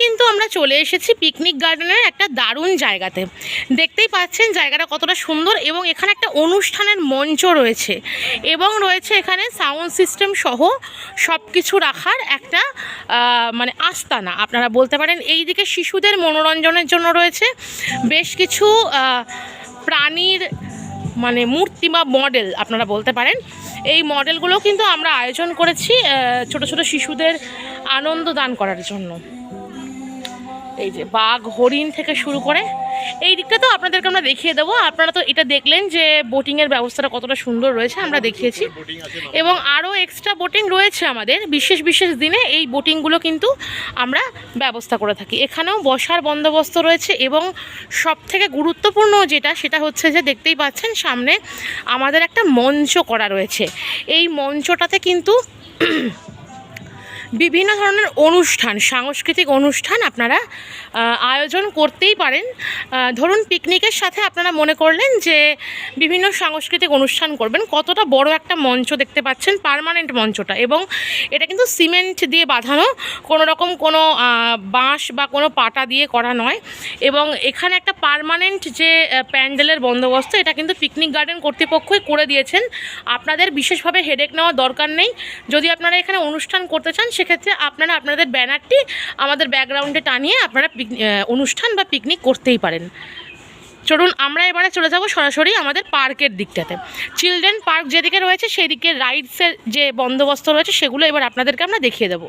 কিন্তু আমরা চলে এসেছি পিকনিক গার্ডেনের একটা দারুণ জায়গাতে। দেখতেই পাচ্ছেন জায়গাটা কতটা সুন্দর এবং এখানে একটা অনুষ্ঠানের মঞ্চ রয়েছে এবং রয়েছে এখানে সাউন্ড সিস্টেম সহ সব কিছু রাখার একটা মানে আস্তানা। আপনারা বলতে পারেন এই দিকে শিশুদের মনোরঞ্জনের জন্য রয়েছে বেশ কিছু প্রাণীর মানে মূর্তি বা মডেল আপনারা বলতে পারেন। এই মডেলগুলো কিন্তু আমরা আয়োজন করেছি ছোট ছোট শিশুদের আনন্দ দান করার জন্য। এই যে বাঘ, হরিণ থেকে শুরু করে, এই দিকটা তো আপনাদেরকে আমরা দেখিয়ে দেবো। আপনারা তো এটা দেখলেন যে বোটিংয়ের ব্যবস্থাটা কতটা সুন্দর রয়েছে, আমরা দেখিয়েছি। এবং আরও এক্সট্রা বোটিং রয়েছে আমাদের। বিশেষ বিশেষ দিনে এই বোটিংগুলো কিন্তু আমরা ব্যবস্থা করে থাকি। এখানেও বসার বন্দোবস্ত রয়েছে এবং সব থেকে গুরুত্বপূর্ণ যেটা, সেটা হচ্ছে যে দেখতেই পাচ্ছেন, সামনে আমাদের একটা মঞ্চ করা রয়েছে। এই মঞ্চটাতে কিন্তু বিভিন্ন ধরনের অনুষ্ঠান, সাংস্কৃতিক অনুষ্ঠান আপনারা আয়োজন করতেই পারেন। ধরুন পিকনিকের সাথে আপনারা মনে করলেন যে বিভিন্ন সাংস্কৃতিক অনুষ্ঠান করবেন, কতটা বড় একটা মঞ্চ দেখতে পাচ্ছেন, পার্মানেন্ট মঞ্চটা। এবং এটা কিন্তু সিমেন্ট দিয়ে বাঁধানো, কোনো রকম কোনো বাঁশ বা কোনো পাটা দিয়ে করা নয়। এবং এখানে একটা পার্মানেন্ট যে প্যান্ডেলের বন্দোবস্ত, এটা কিন্তু পিকনিক গার্ডেন কর্তৃপক্ষই করে দিয়েছেন। আপনাদের বিশেষভাবে হেডেক নেওয়ার দরকার নেই। যদি আপনারা এখানে অনুষ্ঠান করতে চান সেক্ষেত্রে আপনারা আপনাদের ব্যানারটি আমাদের ব্যাকগ্রাউন্ডে টানিয়ে আপনারা অনুষ্ঠান বা পিকনিক করতেই পারেন। চলুন আমরা এবারে চলে যাব সরাসরি আমাদের পার্কের দিকটাতে। চিলড্রেন পার্ক যেদিকে রয়েছে সেদিকে রাইডসের যে বন্দোবস্ত রয়েছে সেগুলো এবার আপনাদেরকে আমরা দেখিয়ে দেবো।